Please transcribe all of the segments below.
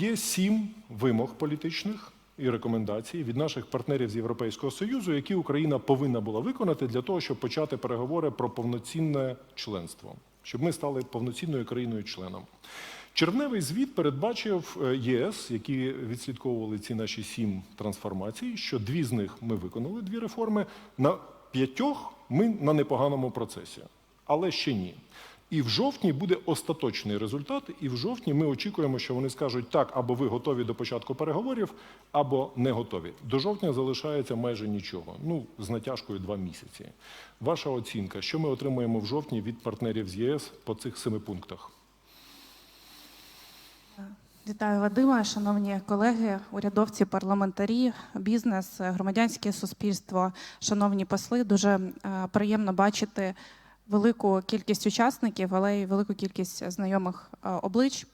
Є сім вимог політичних і рекомендацій від наших партнерів з Європейського Союзу, які Україна повинна була виконати для того, щоб почати переговори про повноцінне членство, щоб ми стали повноцінною країною-членом. Червневий звіт передбачив е, ЄС, які відслідковували ці наші сім трансформацій, що дві з них ми виконали, дві реформи. На п'ятьох ми на непоганому процесі, але ще ні. І в жовтні буде остаточний результат, і в жовтні ми очікуємо, що вони скажуть так, або ви готові до початку переговорів, або не готові. До жовтня залишається майже нічого. Ну, з натяжкою два місяці. Ваша оцінка, що ми отримуємо в жовтні від партнерів з ЄС по цих семи пунктах? Вітаю Вадима, шановні колеги, урядовці, парламентарі, бізнес, громадянське суспільство, шановні посли. Дуже е, приємно бачити велику кількість учасників, але й велику кількість знайомих е, облич.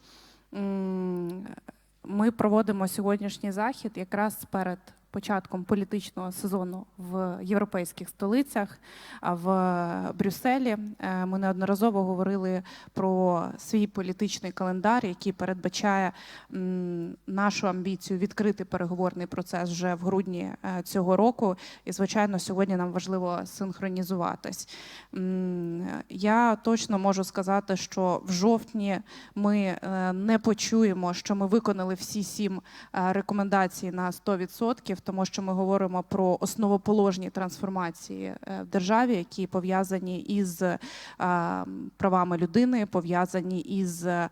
Ми проводимо сьогоднішній захід якраз перед початком політичного сезону в європейських столицях, в Брюсселі. Е, Ми неодноразово говорили про свій політичний календар, який передбачає нашу амбіцію відкрити переговорний процес вже в грудні е, цього року. І, звичайно, сьогодні нам важливо синхронізуватись. Я точно можу сказати, що в жовтні ми е, не почуємо, що ми виконали всі сім е, рекомендацій на 100%, тому що ми говоримо про основоположні трансформації е, в державі, які пов'язані із е, правами людини, пов'язані із е,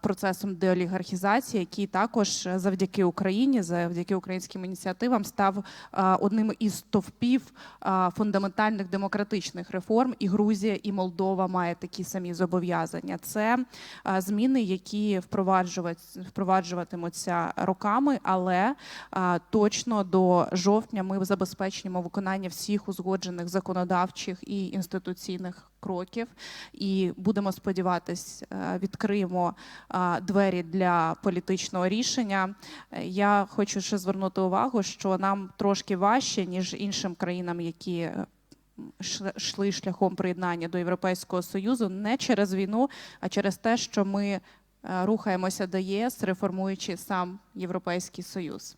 процесом деолігархізації, який також завдяки Україні, завдяки українським ініціативам, став одним із стовпів фундаментальних демократичних реформ. І Грузія, і Молдова має такі самі зобов'язання. Це зміни, які впроваджуватимуться роками, але е, точно до жовтня ми забезпечимо виконання всіх узгоджених законодавчих і інституційних кроків. І будемо сподіватись, е, відкриємо е, двері для політичного рішення. Е, Я хочу ще звернути увагу, що нам трошки важче ніж іншим країнам, які йшли шляхом приєднання до Європейського союзу, не через війну, а через те, що ми рухаємося до єС, реформуючи сам Європейський Союз.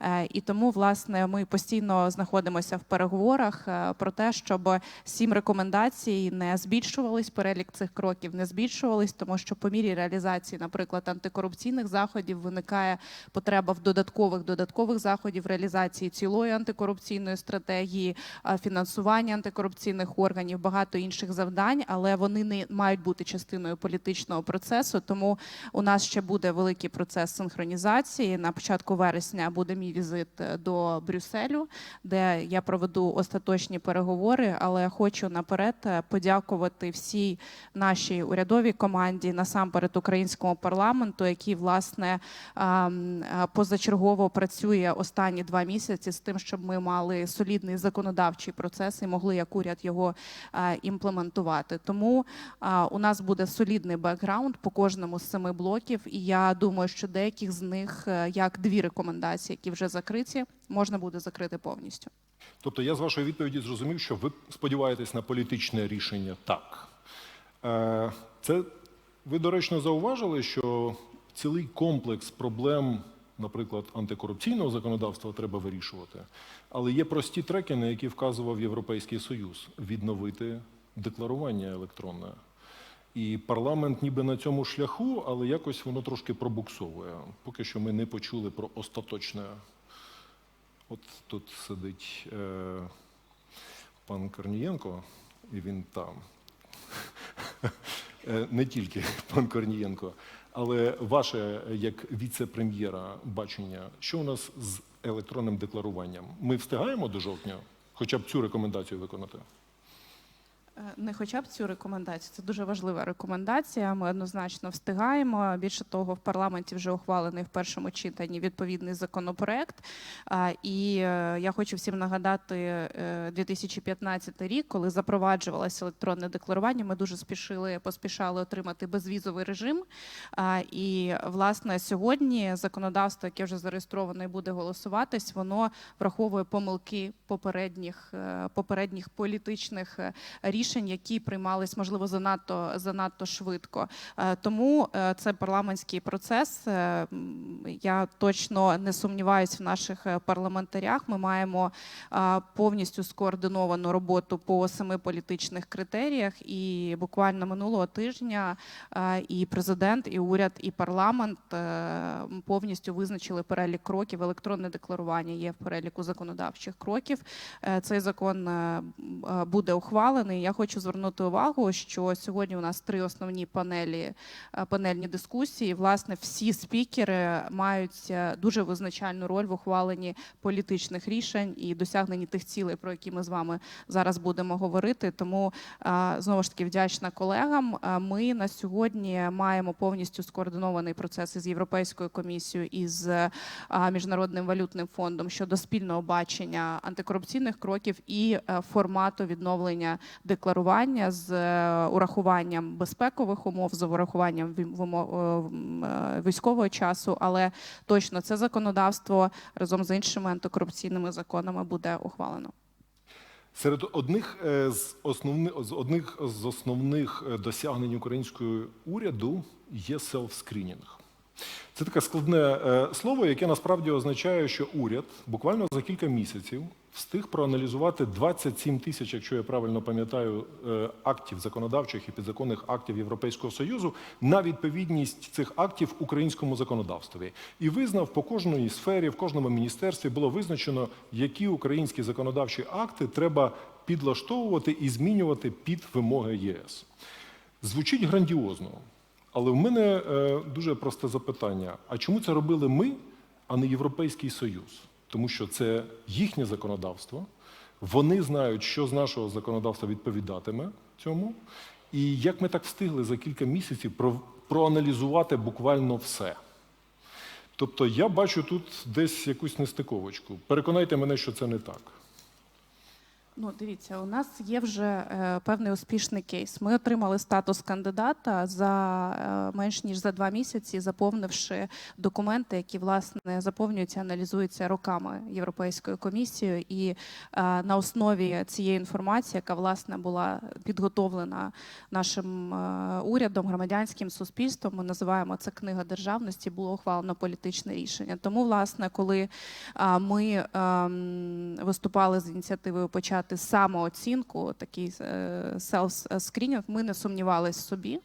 Е, І тому, власне, ми постійно знаходимося в переговорах е, про те, щоб сім рекомендацій не збільшувались, перелік цих кроків не збільшувались, тому що по мірі реалізації, наприклад, антикорупційних заходів виникає потреба в додаткових додаткових заходів реалізації цілої антикорупційної стратегії, е, фінансування антикорупційних органів, багато інших завдань, але вони не мають бути частиною політичного процесу. Тому у нас ще буде великий процес синхронізації. На початку вересня буде мій візит е, до Брюсселю, де я проведу остаточні переговори. Але хочу наперед е, подякувати всій нашій урядовій команді, насамперед українському парламенту, який власне е, позачергово працює останні два місяці з тим, щоб ми мали солідний законодавчий процес і могли як уряд його імплементувати. Тому у нас буде солідний бекграунд по кожному з семи блоків, і я думаю, що деяких з них, як дві рекомендації, які вже закриті, можна буде закрити повністю. Тобто я з вашої відповіді зрозумів, що ви сподіваєтесь на політичне рішення так. Е, Це ви доречно зауважили, що цілий комплекс проблем, наприклад, антикорупційного законодавства треба вирішувати. Але є прості треки, на які вказував Європейський Союз відновити декларування електронне. І парламент ніби на цьому шляху, але якось воно трошки пробуксовує. Поки що ми не почули про остаточне От тут сидить е, пан Корнієнко, і він там. Е, Не тільки пан Корнієнко, але ваше як віце-прем'єра бачення, що у нас з електронним декларуванням? Ми встигаємо до жовтня хоча б цю рекомендацію виконати? Е, Не хоча б цю рекомендацію, це дуже важлива рекомендація. Ми однозначно встигаємо. Більше того, в парламенті вже ухвалений в першому читанні відповідний законопроект. І е, я хочу всім нагадати е, 2015 рік, коли запроваджувалося електронне декларування. Ми дуже спішили, поспішали отримати безвізовий режим. І власне сьогодні законодавство, яке вже зареєстровано і буде голосуватись, воно враховує помилки попередніх е, попередніх політичних е, рішень рішень, які приймались можливо занадто занадто швидко. Е, Тому е, це парламентський процес. Е, Я точно не сумніваюся в наших парламентарях. Ми маємо повністю скоординовану роботу по семи політичних критеріях. І буквально минулого тижня і президент, і уряд, і парламент повністю визначили перелік кроків. Електронне декларування є в переліку законодавчих кроків. Цей закон буде ухвалений. Я хочу звернути увагу, що сьогодні у нас три основні панелі, е, панельні дискусії. Власне, всі спікери мають е, дуже визначальну роль в ухваленні політичних рішень і досягненні тих цілей, про які ми з вами зараз будемо говорити. Тому е, знову ж таки вдячна колегам. Ми на сьогодні маємо повністю скоординований процес із Європейською комісією і з міжнародним валютним фондом щодо спільного бачення антикорупційних кроків і формату відновлення декларування з е, урахуванням безпекових умов, з урахуванням е, е, військового часу, але точно це законодавство разом з іншими антикорупційними законами буде ухвалено. Серед одних з основних з одних з основних досягнень українського уряду є селф-скрінінг. Це таке складне слово, яке насправді означає, що уряд буквально за кілька місяців встиг проаналізувати 27 тисяч, якщо я правильно пам'ятаю, е, актів законодавчих і підзаконних актів Європейського союзу на відповідність цих актів українському законодавстві і визнав по кожній сфері, в кожному міністерстві було визначено, які українські законодавчі акти треба підлаштовувати і змінювати під вимоги ЄС. Звучить грандіозно, але в мене е, дуже просте запитання: а чому це робили ми, а не Європейський Союз? Тому що це їхнє законодавство. Вони знають, що з нашого законодавства відповідатиме цьому. І як ми так встигли за кілька місяців проаналізувати буквально все. Тобто я бачу тут десь якусь нестиковочку. Переконайте мене, що це не так. Ну, дивіться, у нас є вже е, певний успішний кейс. Ми отримали статус кандидата за е, менш ніж за два місяці, заповнивши документи, які власне заповнюються, аналізуються роками Європейською комісією. І е, на основі цієї інформації, яка власне була підготовлена нашим е, урядом, громадянським суспільством, ми називаємо це книга державності, було ухвалено політичне рішення. Тому, власне, коли а, ми ем, виступали з ініціативою почати самооцінку, такий self-screening, ми не сумнівалися собі.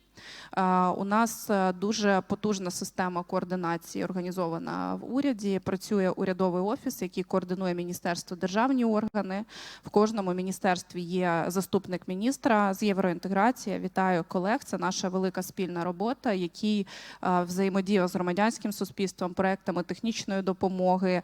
А, У нас е, дуже потужна система координації організована в уряді. Працює урядовий офіс, який координує міністерство державні органи. В кожному міністерстві є заступник міністра з євроінтеграції. Вітаю колег. Це наша велика спільна робота, який е, взаємодіяв з громадянським суспільством, проектами технічної допомоги, е,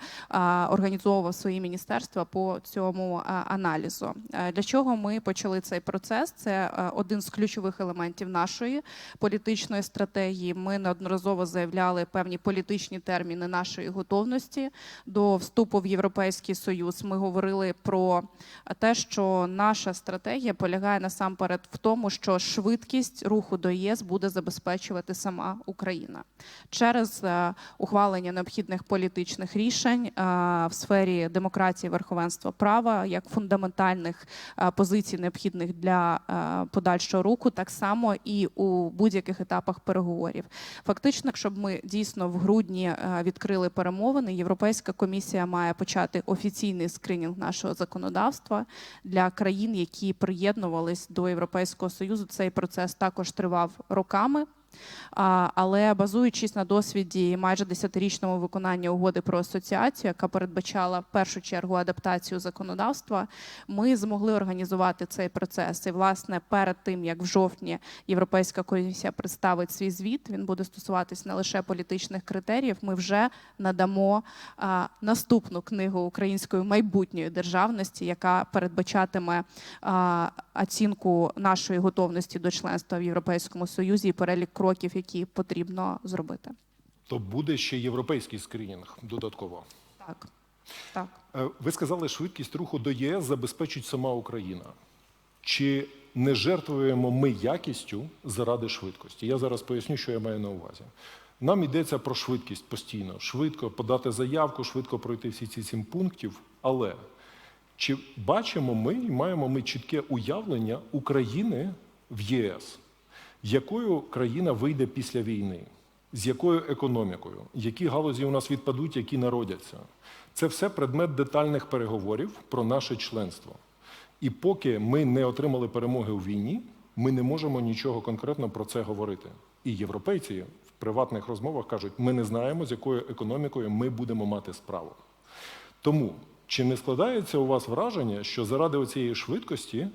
організовував свої міністерства по цьому е, аналізу. Е, Для чого ми почали цей процес? Це е, один з ключових елементів нашої політичної стратегії. Ми неодноразово заявляли певні політичні терміни нашої готовності до вступу в Європейський Союз. Ми говорили про те, що наша стратегія полягає насамперед в тому, що швидкість руху до ЄС буде забезпечувати сама Україна через е, ухвалення необхідних політичних рішень е, в сфері демократії, верховенства права як фундаментальних е, позицій, необхідних для подальшого руху, так само і у будь-яких етапах переговорів. Фактично, щоб ми дійсно в грудні е, відкрили перемовини, Європейська комісія має почати офіційний скринінг нашого законодавства для країн, які приєднувались до Європейського союзу. Цей процес також тривав роками. Але базуючись на досвіді майже десятирічному виконанні угоди про асоціацію, яка передбачала в першу чергу адаптацію законодавства, ми змогли організувати цей процес. І власне перед тим як в жовтні Європейська комісія представить свій звіт, він буде стосуватись не лише політичних критеріїв. Ми вже надамо наступну книгу української майбутньої державності, яка передбачатиме оцінку нашої готовності до членства в Європейському Союзі і перелік кроків, які потрібно зробити. То буде ще європейський скринінг додатково. Так, так. Е, Ви сказали, швидкість руху до ЄС забезпечить сама Україна. Чи не жертвуємо ми якістю заради швидкості? Я зараз поясню, що я маю на увазі. Нам йдеться про швидкість постійно, швидко подати заявку, швидко пройти всі ці сім пунктів. Але Чи бачимо ми і маємо ми чітке уявлення України в ЄС? Якою країна вийде після війни? З якою економікою? Які галузі у нас відпадуть, які народяться? Це все предмет детальних переговорів про наше членство. І поки ми не отримали перемоги у війні, ми не можемо нічого конкретно про це говорити. І європейці в приватних розмовах кажуть, ми не знаємо, з якою економікою ми будемо мати справу. Тому чи не складається у вас враження, що заради цієї швидкості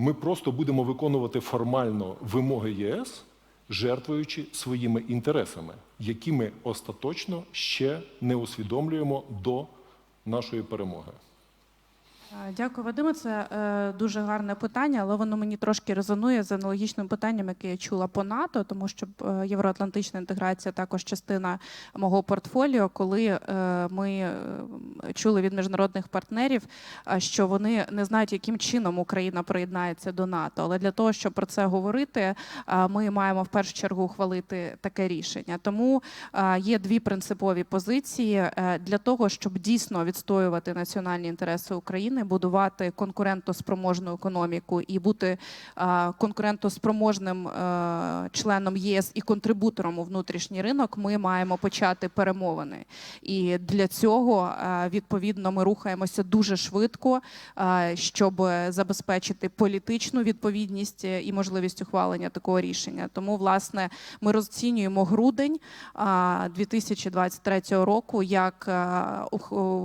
ми просто будемо виконувати формально вимоги ЄС, жертвуючи своїми інтересами, які ми остаточно ще не усвідомлюємо до нашої перемоги? Е, Дякую, Вадиме. Це е, дуже гарне питання, але воно мені трошки резонує з аналогічним питанням, яке я чула по НАТО, тому що е, євроатлантична інтеграція також частина мого портфоліо, коли е, ми е, чули від міжнародних партнерів, що вони не знають, яким чином Україна приєднається до НАТО. Але для того, щоб про це говорити, ми маємо в першу чергу ухвалити таке рішення. Тому є дві принципові позиції для того, щоб дійсно відстоювати національні інтереси України, будувати конкурентоспроможну економіку і бути конкурентоспроможним е, членом ЄС і контрибутором у внутрішній ринок. Ми маємо почати перемовини. І для цього е, відповідно ми рухаємося дуже швидко, е, щоб забезпечити політичну відповідність і можливість ухвалення такого рішення. Тому, власне, ми розцінюємо грудень а, 2023 року як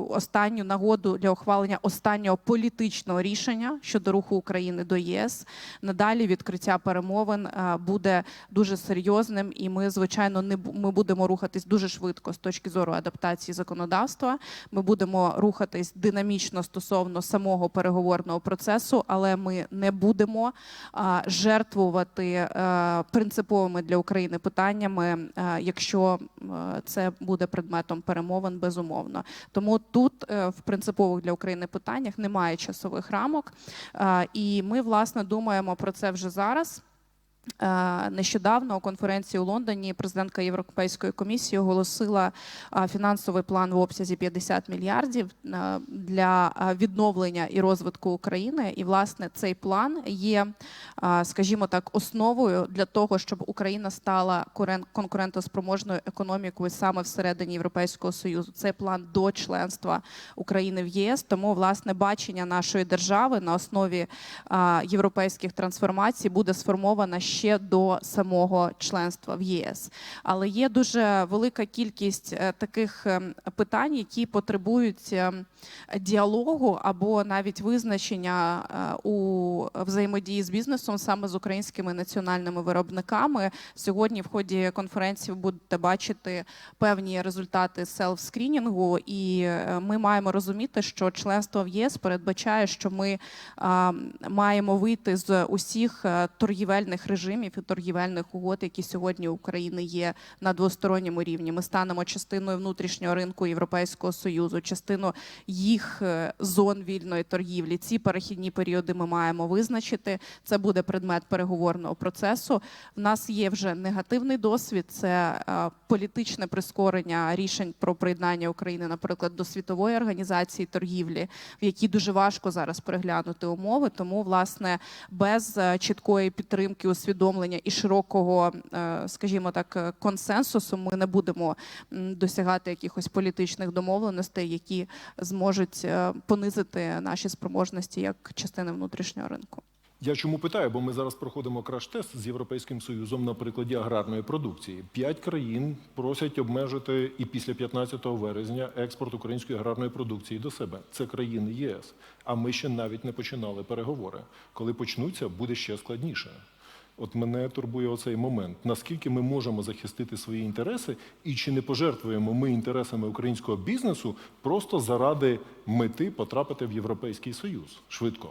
останню нагоду для ухвалення останнього політичного рішення щодо руху України до ЄС. Надалі відкриття перемовин е, буде дуже серйозним, і ми, звичайно, не ми будемо рухатись дуже швидко з точки зору адаптації законодавства. Ми будемо рухатись динамічно стосовно самого переговорного процесу, але ми не будемо жертвувати е, принциповими для України питаннями, е, якщо е, це буде предметом перемовин, безумовно. Тому тут е, в принципових для України питаннях немає часових рамок, Е, і ми власне думаємо про це вже зараз. Е, Нещодавно у конференції у Лондоні президентка Європейської комісії оголосила е, фінансовий план в обсязі 50 мільярдів е, для відновлення і розвитку України. І власне цей план є, скажімо так, основою для того, щоб Україна стала конкурентоспроможною економікою саме всередині Європейського союзу. Цей план до членства України в ЄС. Тому власне бачення нашої держави на основі європейських трансформацій буде сформована ще до самого членства в ЄС. Але є дуже велика кількість е, таких ем, питань, які потребують ем, діалогу або навіть визначення е, у взаємодії з бізнесом саме з українськими національними виробниками. Сьогодні в ході конференції будете бачити певні результати селф-скрінінгу, і е, ми маємо розуміти, що членство в ЄС передбачає, що ми маємо вийти з усіх торгівельних режимів і торгівельних угод, які сьогодні України є на двосторонньому рівні. Ми станемо частиною внутрішнього ринку Європейського союзу, частину їх е, зон вільної торгівлі. Ці перехідні періоди ми маємо визначити. Це буде предмет переговорного процесу. В нас є вже негативний досвід. Це е, політичне прискорення рішень про приєднання України, наприклад, до світової організації торгівлі, в якій дуже важко зараз переглянути умови. Тому, власне, без е, чіткої підтримки, усвідомлення і широкого, е, скажімо так, е, консенсусу, ми не будемо досягати якихось політичних домовленостей, які зможуть е, понизити наші спроможності як частини внутрішнього ринку. Я чому питаю? Бо ми зараз проходимо краш-тест з Європейським Союзом на прикладі аграрної продукції. П'ять країн просять обмежити і після 15 вересня експорт української аграрної продукції до себе. Це країни ЄС. А ми ще навіть не починали переговори. Коли почнуться, буде ще складніше. От мене турбує оцей момент. Наскільки ми можемо захистити свої інтереси, і чи не пожертвуємо ми інтересами українського бізнесу просто заради мети потрапити в Європейський Союз швидко?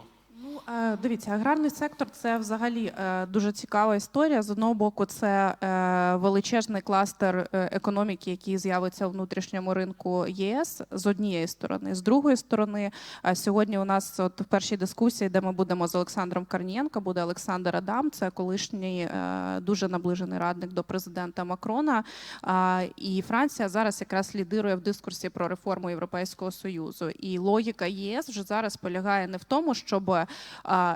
Е, Дивіться, аграрний сектор це взагалі е, дуже цікава історія. З одного боку, це е, величезний кластер економіки, який з'явиться у внутрішньому ринку ЄС з однієї сторони. З другої сторони, сьогодні у нас от в першій дискусії, де ми будемо з Олександром Карнієнко, буде Олександр Адам, це колишній дуже наближений радник до президента Макрона. І Франція зараз якраз лідирує в дискурсі про реформу Європейського союзу. І логіка ЄС вже зараз полягає не в тому, щоб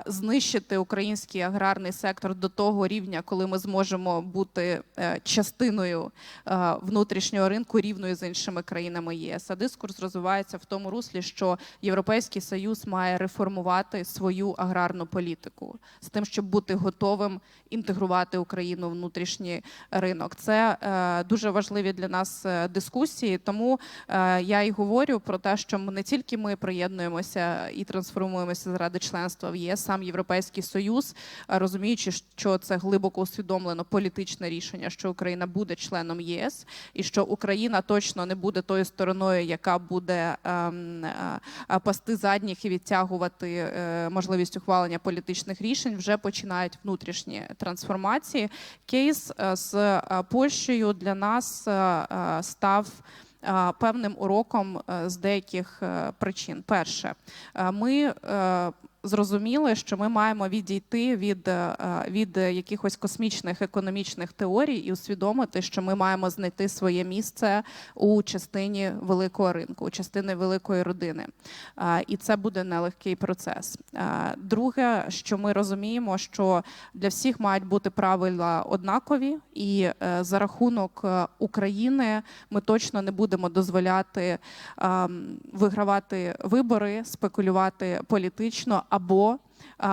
знищити український аграрний сектор до того рівня, коли ми зможемо бути е, частиною е, внутрішнього ринку рівною з іншими країнами ЄС. А дискурс розвивається в тому руслі, що Європейський союз має реформувати свою аграрну політику з тим, щоб бути готовим інтегрувати Україну в внутрішній ринок. Це е, дуже важливі для нас дискусії. Тому я і говорю про те, що ми не тільки ми приєднуємося і трансформуємося заради членства в ЄС, сам Європейський Союз, е, розуміючи, що це глибоко усвідомлено політичне рішення, що Україна буде членом ЄС, і що Україна точно не буде тою стороною, яка буде ем, е, пасти задніх і відтягувати е, можливість ухвалення політичних рішень, вже починають внутрішні трансформації. Кейс з Польщею для нас став. Певним уроком з деяких причин. Перше, ми зрозуміли, що ми маємо відійти від, е, від якихось космічних економічних теорій і усвідомити, що ми маємо знайти своє місце у частині великого ринку, у частини великої родини. Е, І це буде нелегкий процес. Е, Друге, що ми розуміємо, що для всіх мають бути правила однакові, і за рахунок України ми точно не будемо дозволяти ем, вигравати вибори, спекулювати політично або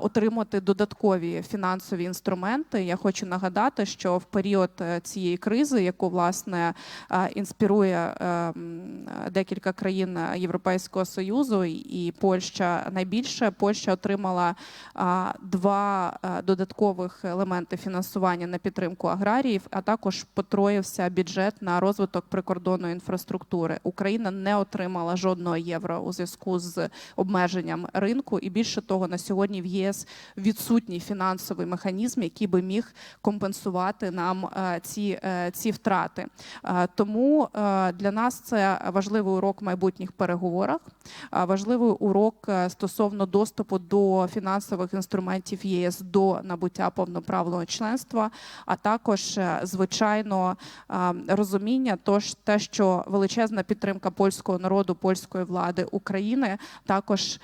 отримати додаткові фінансові інструменти. Я хочу нагадати, що в період е, цієї кризи, яку власне інспірує е, декілька країн Європейського союзу, і- і Польща найбільше, Польща отримала два е, додаткових елементи фінансування на підтримку аграріїв, а також потроївся бюджет на розвиток прикордонної інфраструктури. Україна не отримала жодного євро у зв'язку з обмеженням ринку, і більше того, на сьогодні в ЄС відсутній фінансовий механізм, який би міг компенсувати нам е, ці, е, ці втрати. Е, Тому для нас це важливий урок в майбутніх переговорах, важливий урок стосовно доступу до фінансових інструментів ЄС до набуття повноправного членства, а також звичайно розуміння, тож те, що величезна підтримка польського народу, польської влади України також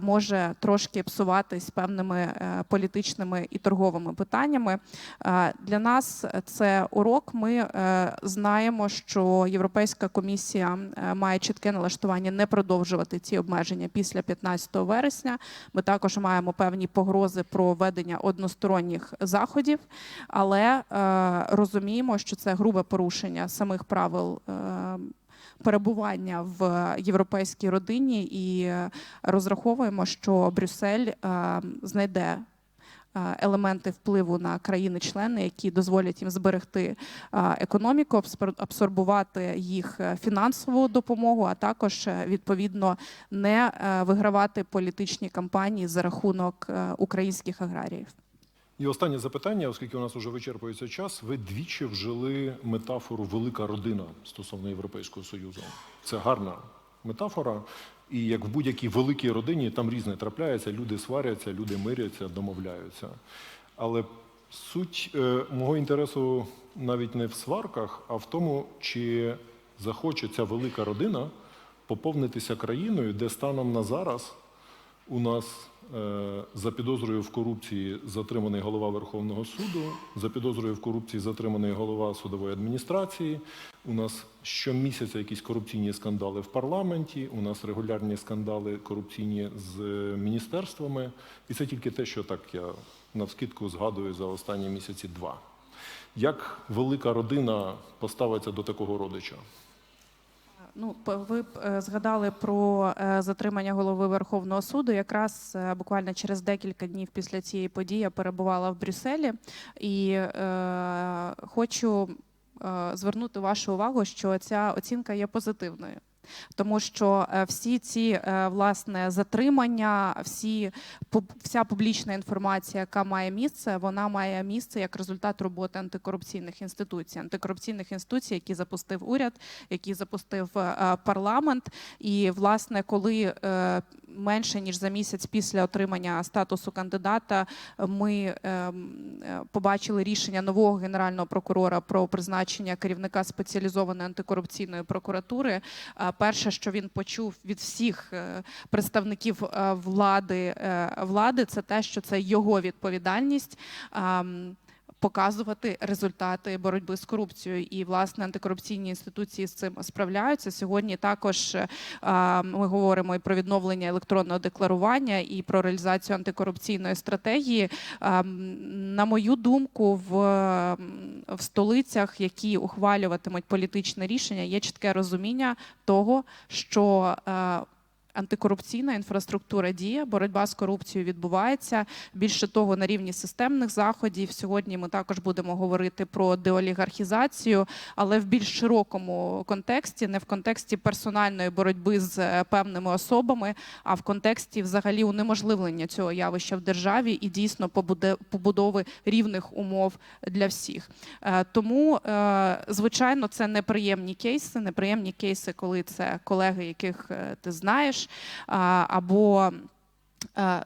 може трошки псуватись певними е, політичними і торговими питаннями. Е, Для нас це урок. Ми е, знаємо, що Європейська комісія має чітке налаштування не продовжувати ці обмеження після 15 вересня. Ми також маємо певні погрози про введення односторонніх заходів, але розуміємо, що це грубе порушення самих правил. Перебування в європейській родині і е, розраховуємо, що Брюссель е, знайде е, елементи впливу на країни-члени, які дозволять їм зберегти економіку, абсор- абсорбувати їх фінансову допомогу, а також відповідно не вигравати політичні кампанії за рахунок українських аграріїв. І останнє запитання, оскільки у нас вже вичерпується час. Ви двічі вжили метафору велика родина стосовно Європейського Союзу. Це гарна метафора. І як в будь-якій великій родині там різне трапляється, люди сваряться, люди миряться, домовляються. Але суть е, мого інтересу навіть не в сварках, а в тому, чи захоче ця велика родина поповнитися країною, де станом на зараз у нас за підозрою в корупції затриманий голова Верховного суду, за підозрою в корупції затриманий голова судової адміністрації. У нас щомісяця якісь корупційні скандали в парламенті. У нас регулярні скандали корупційні з е, міністерствами. І це тільки те, що так я навскидку згадую за останні місяці два. Як велика родина поставиться до такого родича? Ну, ви е, згадали про е, затримання голови Верховного суду. Якраз е, буквально через декілька днів після цієї події я перебувала в Брюсселі і е, хочу звернути вашу увагу, що ця оцінка є позитивною. Тому що е, всі ці е, власне затримання, всі вся публічна інформація, яка має місце, вона має місце як результат роботи антикорупційних інституцій, антикорупційних інституцій, які запустив уряд, які запустив е, парламент. І власне, коли менше ніж за місяць після отримання статусу кандидата ми ем, побачили рішення нового генерального прокурора про призначення керівника спеціалізованої антикорупційної прокуратури. Перше, що він почув від всіх е, представників е, влади, е, влади, це те, що це його відповідальність. Показувати результати боротьби з корупцією, і власне антикорупційні інституції з цим справляються. Сьогодні також е, ми говоримо і про відновлення електронного декларування, і про реалізацію антикорупційної стратегії. На мою думку, в, в столицях, які ухвалюватимуть політичне рішення, є чітке розуміння того, що е, Антикорупційна інфраструктура діє, боротьба з корупцією відбувається. Більше того, на рівні системних заходів сьогодні ми також будемо говорити про деолігархізацію, але в більш широкому контексті, не в контексті персональної боротьби з е, певними особами, а в контексті взагалі унеможливлення цього явища в державі і дійсно побудови рівних умов для всіх. Е, Тому, е, звичайно, це неприємні кейси, неприємні кейси, коли це колеги, яких ти знаєш, або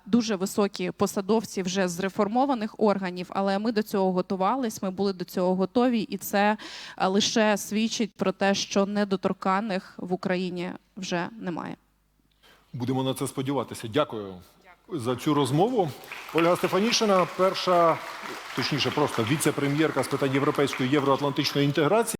дуже високі посадовці вже з реформованих органів, але ми до цього готувались, ми були до цього готові, і це лише свідчить про те, що недоторканих в Україні вже немає. Будемо на це сподіватися. Дякую за цю розмову. Ольга Стефанішина, перша, точніше, просто віце-прем'єрка з питань європейської євроатлантичної інтеграції.